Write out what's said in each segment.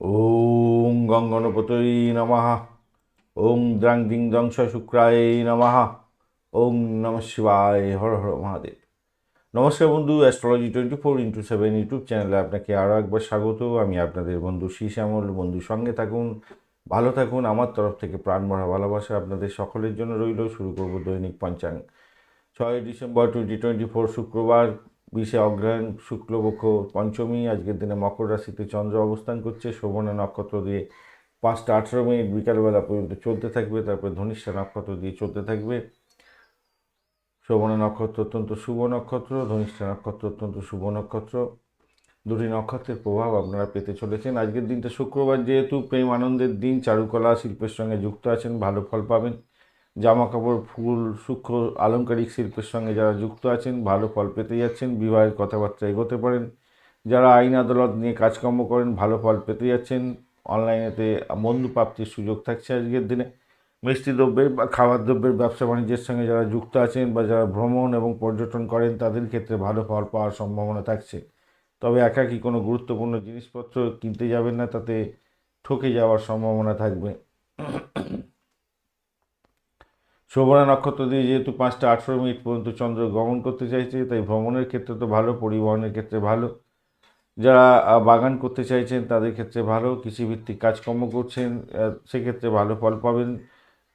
ওং গঙ্গনপতৈ নমঃ ওং দ্রাং দিং দংশ শুক্রায় নমঃ ওং নম শিবায় হর হর মহাদেব নমস্কার বন্ধু astrology twenty four into seven YouTube চ্যানেলে আপনাকে আরও একবার স্বাগত। আমি আপনাদের বন্ধু শ্রী শ্যামল। বন্ধু সঙ্গে থাকুন, ভালো থাকুন। আমার তরফ থেকে প্রাণ ভরা ভালোবাসা আপনাদের সকলের জন্য রইল। শুরু করব দৈনিক পঞ্চাঙ্গ। ছয় ডিসেম্বর টোয়েন্টি টোয়েন্টি ফোর শুক্রবার। বিশে অগ্রহায়ণ শুক্লপক্ষ পঞ্চমী, আজকের দিনে মকর রাশিতে চন্দ্র অবস্থান করছে, শোভনা নক্ষত্র দিয়ে পাঁচটা আঠেরো মিনিট বিকালবেলা পর্যন্ত চলতে থাকবে, তারপরে ধনিষ্ঠা নক্ষত্র দিয়ে চলতে থাকবে। শোভনা নক্ষত্র অত্যন্ত শুভ নক্ষত্র, ধনিষ্ঠা নক্ষত্র অত্যন্ত শুভ নক্ষত্র। দুটি নক্ষত্রের প্রভাব আপনারা পেতে চলেছেন। আজকের দিনটা শুক্রবার, যেহেতু প্রেম আনন্দের দিন, চারুকলা শিল্পের সঙ্গে যুক্ত আছেন, ভালো ফল পাবেন। জামা কাপড় ফুল, সূক্ষ্ম আলংকারিক শিল্পের সঙ্গে যারা যুক্ত আছেন, ভালো ফল পেতে যাচ্ছেন, বিবাহের কথাবার্তা এগোতে পারেন, যারা আইন আদালত নিয়ে কাজকর্ম করেন, ভালো ফল পেতে যাচ্ছেন, অনলাইনেতে বন্ধু প্রাপ্তির সুযোগ থাকছে আজকের দিনে। মিষ্টি দ্রব্যের বা খাবার দ্রব্যের ব্যবসা বাণিজ্যের সঙ্গে যারা যুক্ত আছেন বা যারা ভ্রমণ এবং পর্যটন করেন, তাদের ক্ষেত্রে ভালো ফল পাওয়ার সম্ভাবনা থাকছে। তবে একাকি কোনো গুরুত্বপূর্ণ জিনিসপত্র কিনতে যাবেন না, তাতে ঠকে যাওয়ার সম্ভাবনা থাকবে। শোভনা নক্ষত্র দিয়ে যেহেতু পাঁচটা আঠেরো মিনিট পর্যন্ত চন্দ্র গমন করতে চাইছে, তাই ভ্রমণের ক্ষেত্রে তো ভালো, পরিবহনের ক্ষেত্রে ভালো। যারা বাগান করতে চাইছেন তাদের ক্ষেত্রে ভালো, কৃষিভিত্তিক কাজকর্ম করছেন সেক্ষেত্রে ভালো ফল পাবেন।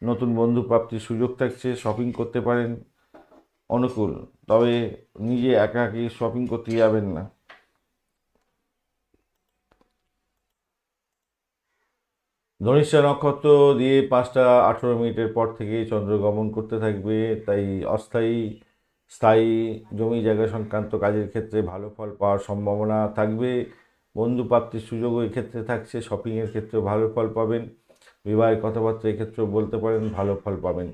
নতুন বন্ধু প্রাপ্তির সুযোগ থাকছে, শপিং করতে পারেন। অনুকূল, তবে নিজে একা একাকি শপিং করতে যাবেন না। ধনিষ্ঠা নক্ষত্র দিয়ে পাঁচটা আঠেরো মিনিটের পর থেকে চন্দ্র গমন করতে থাকবে, তাই অস্থায়ী, স্থায়ী জমি জায়গা সংক্রান্ত কাজের ক্ষেত্রে ভালো ফল পাওয়ার সম্ভাবনা থাকবে। বন্ধু প্রাপ্তির সুযোগও এক্ষেত্রে থাকছে শপিংয়ের ক্ষেত্রে ভালো ফল পাবেন, বিবাহের কথাবার্তা এক্ষেত্রেও বলতে পারেন ভালো ফল পাবেন।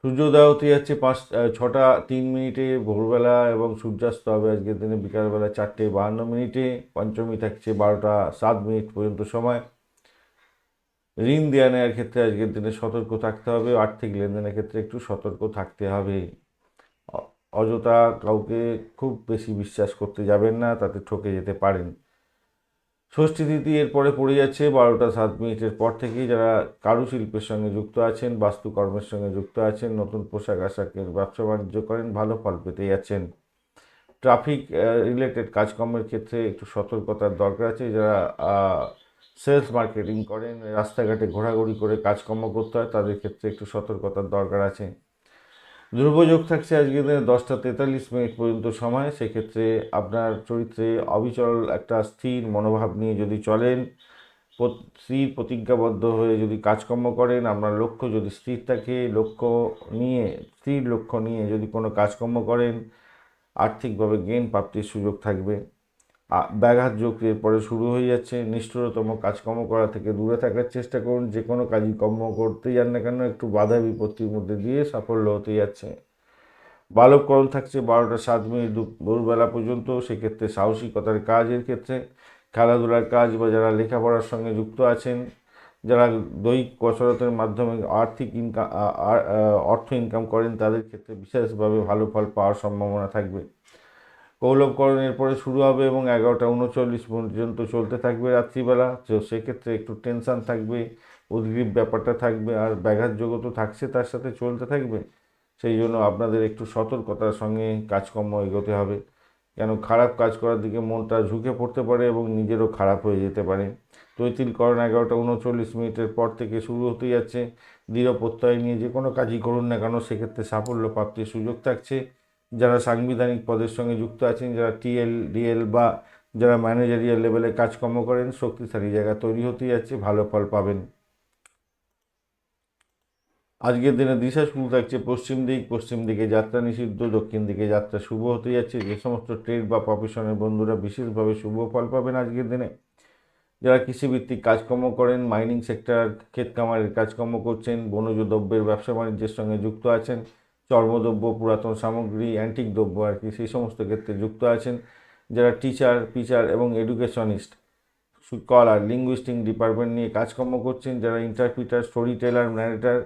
সূর্যোদয় হতে যাচ্ছে পাঁচ ছটা তিন মিনিটে, ভোরবেলা এবং সূর্যাস্ত হবে আজকের দিনে, বিকালবেলা চারটে বাহান্ন মিনিটে, পঞ্চমী থাকছে বারোটা সাত মিনিট পর্যন্ত সময়। ঋণ দেওয়া নেওয়ার ক্ষেত্রে আজকের দিনে সতর্ক থাকতে হবে, আর্থিক লেনদেনের ক্ষেত্রে একটু সতর্ক থাকতে হবে। অযথা কাউকে খুব বেশি বিশ্বাস করতে যাবেন না, তাতে ঠকে যেতে পারেন। ষষ্ঠী তিথি এরপরে পড়ে যাচ্ছে, বারোটা সাত মিনিটের পর থেকেই যারা কারুশিল্পের সঙ্গে যুক্ত আছেন, বাস্তুকর্মের সঙ্গে যুক্ত আছেন, নতুন পোশাক আশাকের ব্যবসা বাণিজ্য করেন, ভালো ফল পেতে যাচ্ছেন। ট্রাফিক রিলেটেড কাজকর্মের ক্ষেত্রে একটু সতর্কতার দরকার আছে, যারা সেলস মার্কেটিং করেন, রাস্তাঘাটে ঘোরাঘুরি করে কাজকর্ম করতে হয়, তাদের ক্ষেত্রে একটু সতর্কতার দরকার আছে। দুর্যোগ থাকছে আজকের দিনে দশটা তেতাল্লিশ মিনিট পর্যন্ত সময়, সেক্ষেত্রে আপনার চরিত্রে অবিচল একটা স্থির মনোভাব নিয়ে যদি চলেন স্থির প্রতিজ্ঞাবদ্ধ হয়ে যদি কাজকর্ম করেন, আপনার লক্ষ্য যদি স্থির থাকে, লক্ষ্য নিয়ে, স্থির লক্ষ্য নিয়ে যদি কোনো কাজকর্ম করেন, আর্থিকভাবে গেন প্রাপ্তির সুযোগ থাকবে। ব্যাঘাত যোগের পরে শুরু হয়ে যাচ্ছে। নিষ্ঠুরতম কাজকর্ম করা থেকে দূরে থাকার চেষ্টা করুন। যে কোনো কাজই কর্ম করতে যান না কেন, একটু বাধা বিপত্তির মধ্যে দিয়ে সাফল্য হতে যাচ্ছে। বালবকরণ থাকছে বারোটা সাত মিনিট ভোরবেলা পর্যন্ত। সেক্ষেত্রে সাহসিকতার কাজের ক্ষেত্রে খেলাধুলার কাজ বা যারা লেখাপড়ার সঙ্গে যুক্ত আছেন, যারা দৈহিক কসরতের মাধ্যমে আর্থিক ইনকাম অর্থ ইনকাম করেন, তাদের ক্ষেত্রে বিশেষভাবে ভালো ফল পাওয়ার সম্ভাবনা থাকবে। কৌলভকরণের পরে শুরু হবে এবং এগারোটা উনচল্লিশ পর্যন্ত চলতে থাকবে রাত্রিবেলা। তো সেক্ষেত্রে একটু টেনশান থাকবে, উদ্গ্রীব ব্যাপারটা থাকবে, আর ব্যাঘাত যোগও তো থাকছে, তার সাথে চলতে থাকবে। সেই জন্য আপনাদের একটু সতর্কতার সঙ্গে কাজকর্ম এগোতে হবে। কেন খারাপ কাজ করার দিকে মনটা ঝুঁকে পড়তে পারে এবং নিজেরও খারাপ হয়ে যেতে পারে। তৈতিলকরণ এগারোটা উনচল্লিশ মিনিটের পর থেকে শুরু হতে যাচ্ছে। দৃঢ় প্রত্যয় নিয়ে যে কোনো কাজই করুন না কেন, সেক্ষেত্রে সাফল্য প্রাপ্তির সুযোগ থাকছে। যারা সাংবিধানিক পদের সঙ্গে যুক্ত আছেন, যারা টিএল, ডিএল বা যারা ম্যানেজারিয়াল লেভেলে কাজকর্ম করেন, শক্তিশালী জায়গা তৈরি হতে যাচ্ছে, ভালো ফল পাবেন। আজকের দিনে দিশা শুরু থাকছে পশ্চিম দিক, পশ্চিম দিকে যাত্রা নিষিদ্ধ, দক্ষিণ দিকে যাত্রা শুভ হতে যাচ্ছে, যে সমস্ত ট্রেড বা প্রফেশনের বন্ধুরা বিশেষভাবে শুভ ফল পাবেন আজকের দিনে। যারা কৃষিভিত্তিক কাজকর্ম করেন মাইনিং সেক্টর ক্ষেত কামারের কাজকর্ম করছেন, বনজ দ্রব্যের ব্যবসা বাণিজ্যের সঙ্গে যুক্ত আছেন চর্মদ্রব্য, পুরাতন সামগ্রী অ্যান্টিক দ্রব্য আর কি, সেই সমস্ত ক্ষেত্রে যুক্ত আছেন যারা টিচার পিচার এবং এডুকেশনিস্ট স্কলার লিঙ্গুইস্টিক ডিপার্টমেন্ট নিয়ে কাজকর্ম করছেন, যারা ইন্টারপ্রিটার স্টোরি টেলার ন্যারেটার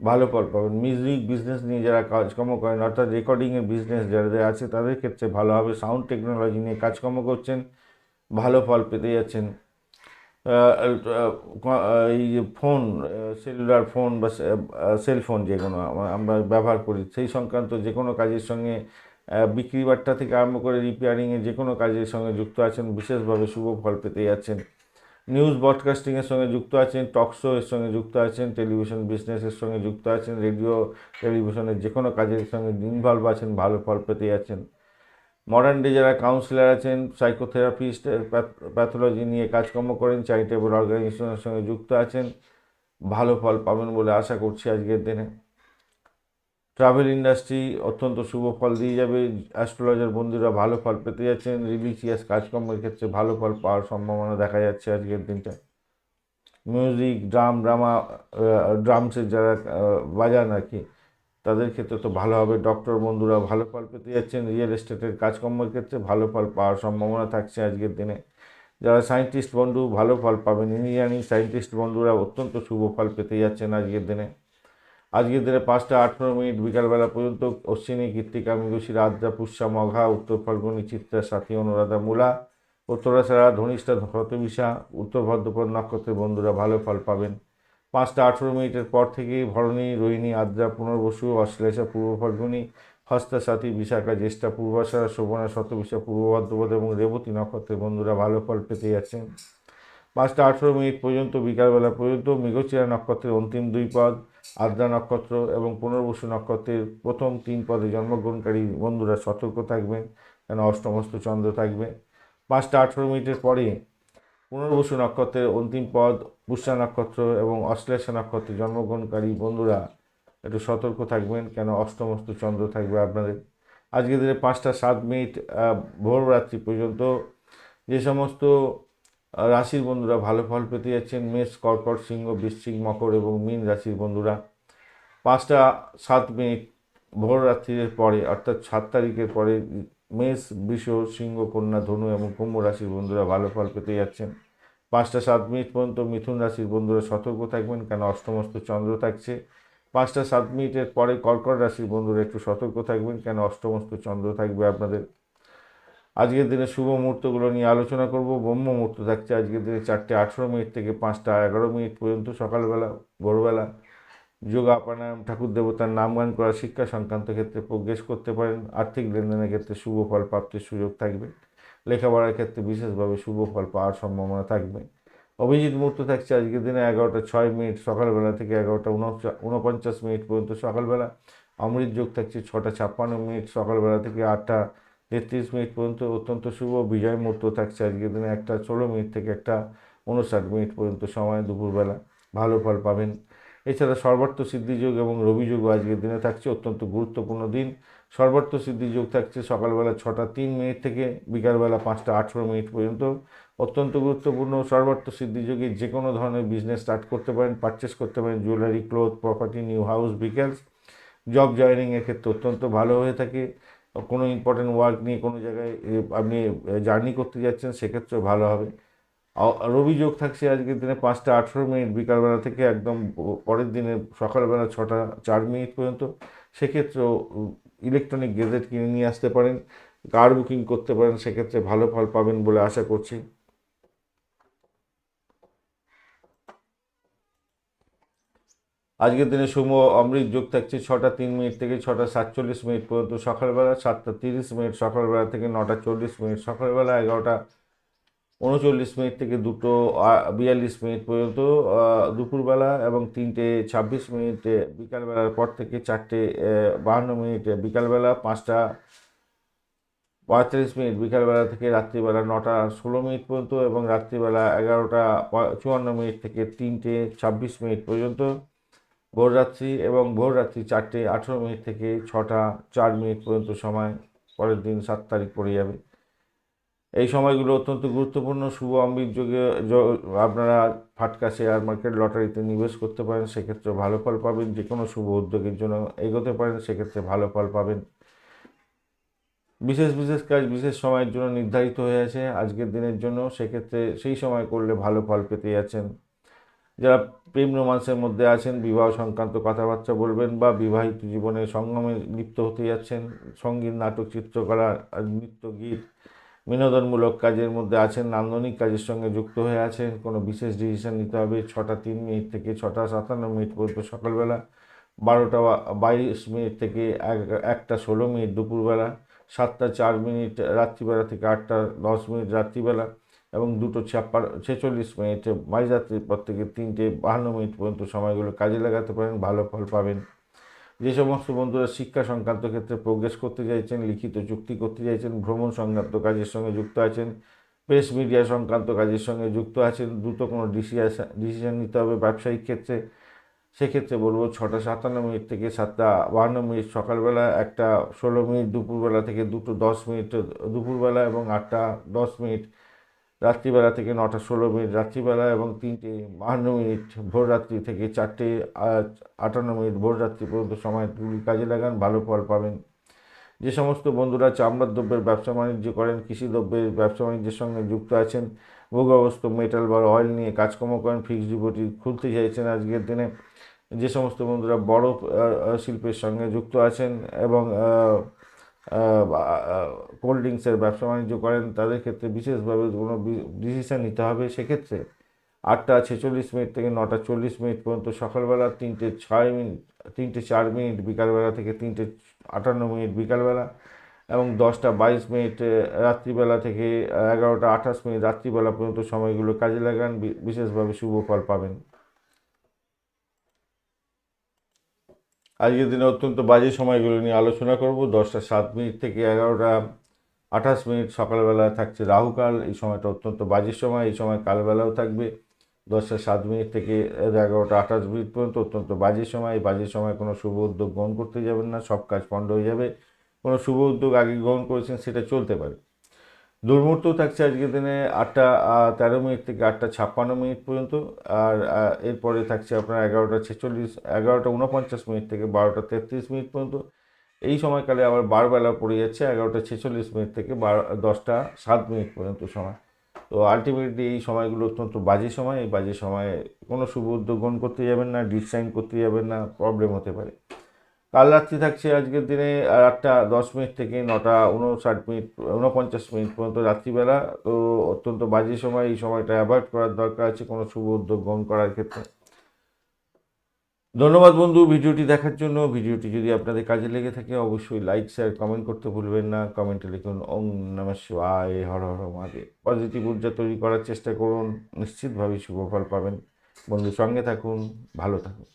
ভালো ফল পাবেন। মিউজিক বিজনেস নিয়ে যারা কাজকর্ম করেন, অর্থাৎ রেকর্ডিংয়ের বিজনেস যাদের আছে, তাদের ক্ষেত্রে ভালো হবে। সাউন্ড টেকনোলজি নিয়ে কাজকর্ম করছেন, ভালো ফল পেতে যাচ্ছেন। এই ফোন সেলুলার ফোন বা সেল ফোন যে কোনো, আমরা ব্যবহার করি, সেই সংক্রান্ত যে কোনো কাজের সঙ্গে বিক্রি বাট্টা থেকে আরম্ভ করে রিপেয়ারিংয়ে যে কোনো কাজের সঙ্গে যুক্ত আছেন, বিশেষভাবে শুভ ফল পেতে যাচ্ছেন। নিউজ ব্রডকাস্টিংয়ের সঙ্গে যুক্ত আছেন টক শো এর সঙ্গে যুক্ত আছেন টেলিভিশন বিজনেসের সঙ্গে যুক্ত আছেন রেডিও টেলিভিশনের যে কোনো কাজের সঙ্গে ইনভলভ আছেন, ভালো ফল পেতে যাচ্ছেন। মডার্ন ডে যারা কাউন্সিলার আছেন সাইকোথেরাপিস্ট প্যাথোলজি নিয়ে কাজকর্ম করেন চ্যারিটেবল অর্গানাইজেশনের সঙ্গে যুক্ত আছেন, ভালো ফল পাবেন বলে আশা করছি আজকের দিনে। ট্রাভেল ইন্ডাস্ট্রি অত্যন্ত শুভ ফল দিয়ে যাবে অ্যাস্ট্রোলজার বন্ধুরা ভালো ফল পেতে যাচ্ছেন রিলিজিয়াস কাজকর্মের ক্ষেত্রে ভালো ফল পাওয়ার সম্ভাবনা দেখা যাচ্ছে আজকের দিনটা। মিউজিক ড্রাম ড্রামা ড্রামসের যারা বাজান আর কি তাদের ক্ষেত্রে তো ভালো হবে। ডক্টর বন্ধুরা ভালো ফল পেতে যাচ্ছেন। রিয়েল এস্টেটের কাজকর্মের ক্ষেত্রে ভালো ফল পাওয়ার সম্ভাবনা থাকছে আজকের দিনে। যারা সায়েন্টিস্ট বন্ধু, ভালো ফল পাবেন। ইঞ্জিনিয়ারিং সায়েন্টিস্ট বন্ধুরা অত্যন্ত শুভ ফল পেতে যাচ্ছেন আজকের দিনে। আজকের দিনে পাঁচটা আঠেরো মিনিট বিকালবেলা পর্যন্ত অশ্বিনী, কৃত্তিকা, মৃগশির, আদ্রা, পুষ্যা, মঘা, উত্তর ফাল্গুনি, চিত্রা, সাথী, অনুরাধা, মূলা, উত্তরাশারা, ধনিষ্ঠা শতবিশা উত্তর ভদ্রপদ নক্ষত্রের বন্ধুরা ভালো ফল পাবেন। পাঁচটা আঠেরো মিনিটের পর থেকেই ভরণী, রোহিণী, আদ্রা, পুনর্বসু, অশ্লেষা পূর্ব ফাল্গুনি হস্তা সাথী বিশাখা, জ্যেষ্ঠা পূর্বাশারা শোভনা, শতবিশা, পূর্ব ভদ্রপদ এবং রেবতী নক্ষত্রের বন্ধুরা ভালো ফল পেতে যাচ্ছেন। পাঁচটা আঠেরো মিনিট পর্যন্ত, বিকালবেলা পর্যন্ত মৃগচিরা নক্ষত্রের অন্তিম দুই পদ, আদ্রা নক্ষত্র এবং পুনর্বসু নক্ষত্রের প্রথম তিন পদে জন্মগ্রহণকারী বন্ধুরা সতর্ক থাকবেন, কেন অষ্টমস্ত চন্দ্র থাকবে। পাঁচটা আঠেরো মিনিটের পরে পুনর্বসু নক্ষত্রের অন্তিম পদ, পুষ্যা নক্ষত্র এবং অশ্লেষা নক্ষত্রে জন্মগ্রহণকারী বন্ধুরা, একটু সতর্ক থাকবেন, কেন অষ্টমস্ত চন্দ্র থাকবে আপনাদের। আজকের দিনে পাঁচটা সাত মিনিট ভোর রাত্রি পর্যন্ত যে সমস্ত রাশির বন্ধুরা ভালো ফল পেতে যাচ্ছেন, মেষ, কর্কট, সিংহ, বৃশ্চিক, মকর এবং মীন রাশির বন্ধুরা, পাঁচটা সাত মিনিট ভোর রাত্রির পরে, অর্থাৎ সাত তারিখের পরে মেষ, বৃষ, সিংহ, কন্যা, ধনু এবং কুম্ভ রাশির বন্ধুরা ভালো ফল পেতে যাচ্ছেন। পাঁচটা সাত মিনিট পর্যন্ত মিথুন রাশির বন্ধুরা সতর্ক থাকবেন কেন অষ্টমস্ত চন্দ্র থাকছে। পাঁচটা সাত মিনিটের পরে কর্কট রাশির বন্ধুরা একটু সতর্ক থাকবেন কেন অষ্টমস্ত চন্দ্র থাকবে আপনাদের। আজকের দিনে শুভ মুহূর্তগুলো নিয়ে আলোচনা করব। ব্রহ্ম মুহূর্ত থাকছে আজকের দিনে চারটে আঠেরো মিনিট থেকে পাঁচটা এগারো মিনিট পর্যন্ত সকালবেলা, ভোরবেলা। যোগা প্রাণায়াম ঠাকুর দেবতার নাম গান করা, শিক্ষা সংক্রান্ত ক্ষেত্রে প্রোগ্রেস করতে পারেন। আর্থিক লেনদেনের ক্ষেত্রে শুভ ফল প্রাপ্তির সুযোগ থাকবে। লেখাপড়ার ক্ষেত্রে বিশেষভাবে শুভ ফল পাওয়ার সম্ভাবনা থাকবে। অভিজিৎ মুহূর্ত থাকছে আজকের দিনে এগারোটা ছয় মিনিট, সকালবেলা থেকে এগারোটা উনপঞ্চাশ মিনিট পর্যন্ত সকালবেলা। অমৃত যোগ থাকছে ছটা ছাপ্পান্ন মিনিট, সকালবেলা থেকে আটটা তেত্রিশ মিনিট পর্যন্ত অত্যন্ত শুভ। বিজয় মুহূর্ত থাকছে আজকের দিনে একটা ষোলো মিনিট থেকে একটা উনষাট মিনিট পর্যন্ত সময় দুপুরবেলা। ভালো ফল পাবেন। এছাড়া সর্বার্থ সিদ্ধিযোগ এবং রবিযোগও আজকের দিনে থাকছে, অত্যন্ত গুরুত্বপূর্ণ দিন। সর্বার্থ সিদ্ধিযোগ থাকছে সকালবেলা ছটা তিন মিনিট থেকে বিকালবেলা পাঁচটা আঠেরো মিনিট পর্যন্ত। অত্যন্ত গুরুত্বপূর্ণ সর্বার্থ সিদ্ধিযোগে যে কোনো ধরনের বিজনেস স্টার্ট করতে পারেন পারচেস করতে পারেন jewellery cloth property new house vehicles job জয়নিংয়ের ক্ষেত্রে অত্যন্ত ভালো হয়ে থাকে। কোনো ইম্পর্টেন্ট ওয়ার্ক নিয়ে কোনো জায়গায় আপনি জার্নি করতে যাচ্ছেন সেক্ষেত্রে ভালো হবে। রবি যোগ থাকছে আজকের দিনে পাঁচটা আঠেরো মিনিট বিকালবেলা থেকে একদম পরের দিনে সকালবেলা ছটা, চার মিনিট পর্যন্ত। সেক্ষেত্রেও ইলেকট্রনিক গেজেট কিনে নিয়ে আসতে পারেন, কার বুকিং করতে পারেন, সেক্ষেত্রে ভালো ফল পাবেন বলে আশা করছি। আজকের দিনে শুভ অমৃত যোগ থাকছে ছটা তিন মিনিট থেকে ছটা সাতচল্লিশ মিনিট পর্যন্ত সকালবেলা, সাতটা তিরিশ মিনিট সকালবেলা থেকে নটা চল্লিশ মিনিট সকালবেলা, এগারোটা উনচল্লিশ মিনিট থেকে দুটো বিয়াল্লিশ মিনিট পর্যন্ত দুপুরবেলা এবং তিনটে ছাব্বিশ মিনিটে বিকালবেলার পর থেকে চারটে বাহান্ন মিনিটে বিকালবেলা পাঁচটা পঁয়তাল্লিশ মিনিট বিকালবেলা থেকে রাত্রিবেলা নটা ষোলো মিনিট পর্যন্ত এবং রাত্রিবেলা এগারোটা চুয়ান্ন মিনিট থেকে তিনটে ছাব্বিশ মিনিট পর্যন্ত ভোররাত্রি এবং ভোররাত্রি চারটে আঠেরো মিনিট থেকে ছটা চার মিনিট পর্যন্ত সময় পরের দিন সাত তারিখ পড়ে যাবে। এই সময়গুলো অত্যন্ত গুরুত্বপূর্ণ, শুভ অমৃত যোগে আপনারা ফাটকা শেয়ার মার্কেট লটারিতে নিবেশ করতে পারেন, সেক্ষেত্রে ভালো ফল পাবেন। যে কোনো শুভ উদ্যোগের জন্য এগোতে পারেন, সেক্ষেত্রে ভালো ফল পাবেন। বিশেষ বিশেষ কাজ, বিশেষ সময়ের জন্য নির্ধারিত হয়ে আছে আজকের দিনের জন্য। সেক্ষেত্রে সেই সময় করলে ভালো ফল পেতে যাচ্ছেন। যারা প্রেম রোমান্সের মধ্যে আছেন, বিবাহ সংক্রান্ত কথাবার্তা বলবেন বা বিবাহিত জীবনে সঙ্গমে লিপ্ত হতে যাচ্ছেন, সংগীত, নাটক, চিত্রকলা, নৃত্য, গীত বিনোদনমূলক কাজের মধ্যে আছেন, নান্দনিক কাজের সঙ্গে যুক্ত হয়ে আছেন। কোনো বিশেষ ডিসিশন নিতে হবে। ছটা তিন মিনিট থেকে ছটা সাতান্ন মিনিট পর্যন্ত সকালবেলা, বারোটা বাইশ মিনিট থেকে এক- একটা ষোলো মিনিট দুপুরবেলা, সাতটা চার মিনিট রাত্রিবেলা থেকে আটটা দশ মিনিট রাত্রিবেলা এবং দুটো ছাপ্পা ছেচল্লিশ মিনিট মাঝরাত্রির পর থেকে তিনটে বাহান্ন মিনিট পর্যন্ত সময়গুলো কাজে লাগাতে পারেন, ভালো ফল পাবেন। যে সমস্ত বন্ধুরা শিক্ষা সংক্রান্ত ক্ষেত্রে প্রোগ্রেস করতে চাইছেন, লিখিত চুক্তি করতে চাইছেন, ভ্রমণ সংক্রান্ত কাজের সঙ্গে যুক্ত আছেন প্রেস মিডিয়া সংক্রান্ত কাজের সঙ্গে যুক্ত আছেন, দ্রুত কোনো ডিসিশন ডিসিশন নিতে হবে ব্যবসায়িক ক্ষেত্রে। সেক্ষেত্রে বলব ছটা সাতান্ন মিনিট থেকে সাতটা বাহান্ন মিনিট সকালবেলা, একটা ষোলো মিনিট দুপুরবেলা থেকে দুটো দশ মিনিট দুপুরবেলা এবং আটটা দশ মিনিট রাত্রিবেলা থেকে নটা ষোলো মিনিট রাত্রিবেলা এবং তিনটে বাহান্ন মিনিট ভোর রাত্রি থেকে চারটে আটান্ন মিনিট ভোর রাত্রি পর্যন্ত সময়গুলি কাজে লাগান, ভালো ফল পাবেন। যে সমস্ত বন্ধুরা চামড়ার দ্রব্যের ব্যবসা বাণিজ্য করেন, কৃষি দ্রব্যের ব্যবসা বাণিজ্যের সঙ্গে যুক্ত আছেন ভোগাবস্ত মেটাল বা অয়েল নিয়ে কাজকর্ম করেন, ফিক্সড ডিপোজিট খুলতে চাইছেন আজকের দিনে। যে সমস্ত বন্ধুরা বড় শিল্পের সঙ্গে যুক্ত আছেন এবং কোল্ড ড্রিঙ্কসের ব্যবসা বাণিজ্য করেন, তাদের ক্ষেত্রে বিশেষভাবে কোনো ডিসিশান নিতে হবে সেক্ষেত্রে। আটটা ছেচল্লিশ মিনিট থেকে নটা চল্লিশ মিনিট পর্যন্ত সকালবেলা, তিনটে ছয় মিনিট, তিনটে চার মিনিট বিকালবেলা থেকে তিনটে আটান্ন মিনিট বিকালবেলা এবং দশটা বাইশ মিনিট রাত্রিবেলা থেকে এগারোটা আঠাশ মিনিট রাত্রিবেলা পর্যন্ত সময়গুলো কাজে লাগান বিশেষভাবে শুভ ফল পাবেন। আজকের দিনে অত্যন্ত বাজে সময়গুলো নিয়ে আলোচনা করব। দশটা সাত মিনিট থেকে এগারোটা আঠাশ মিনিট সকালবেলা থাকছে রাহুকাল। এই সময়টা অত্যন্ত বাজে সময়, এই সময় কালবেলাও থাকবে। দশটা সাত মিনিট থেকে এগারোটা আঠাশ মিনিট পর্যন্ত অত্যন্ত বাজে সময়। এই বাজে সময় কোনো শুভ উদ্যোগ গ্রহণ করতে যাবেন না, সব কাজ পণ্ড হয়ে যাবে। কোনো শুভ উদ্যোগ আগে গ্রহণ করেছেন সেটা চলতে পারে। দুর্মূর্ত থাকছে আজকের দিনে আটটা তেরো মিনিট থেকে আটটা ছাপ্পান্ন মিনিট পর্যন্ত, আর এরপরে থাকছে আপনার এগারোটা ছেচল্লিশ, এগারোটা উনপঞ্চাশ মিনিট থেকে বারোটা তেত্রিশ মিনিট পর্যন্ত। এই সময়কালে আবার বারবেলা পড়ে যাচ্ছে এগারোটা ছেচল্লিশ মিনিট থেকে বারো, দশটা সাত মিনিট পর্যন্ত সময়। তো আলটিমেটলি এই সময়গুলো অত্যন্ত বাজে সময়। এই বাজে সময়ে কোনো শুভ উদ্যোগ গ্রহণ করতে যাবেন না ডিসাইন করতে যাবেন না প্রবলেম হতে পারে। কাল রাত্রি থাকছে আজকের দিনে আটটা দশ মিনিট থেকে নটা উনষাট মিনিট উনপঞ্চাশ মিনিট পর্যন্ত রাত্রিবেলা। তো অত্যন্ত বাজে সময়, এই সময়টা অ্যাভয়েড করার দরকার আছে কোনো শুভ উদ্যোগ গ্রহণ করার ক্ষেত্রে। ধন্যবাদ বন্ধু ভিডিওটি দেখার জন্য। ভিডিওটি যদি আপনাদের কাজে লেগে থাকে, অবশ্যই লাইক, শেয়ার, কমেন্ট করতে ভুলবেন না। কমেন্টে লিখুন ওম নম শিবায়, হর হর মহাদেব। পজিটিভ ঊর্জা তৈরি করার চেষ্টা করুন। নিশ্চিতভাবেই শুভ ফল পাবেন। বন্ধু সঙ্গে থাকুন, ভালো থাকুন।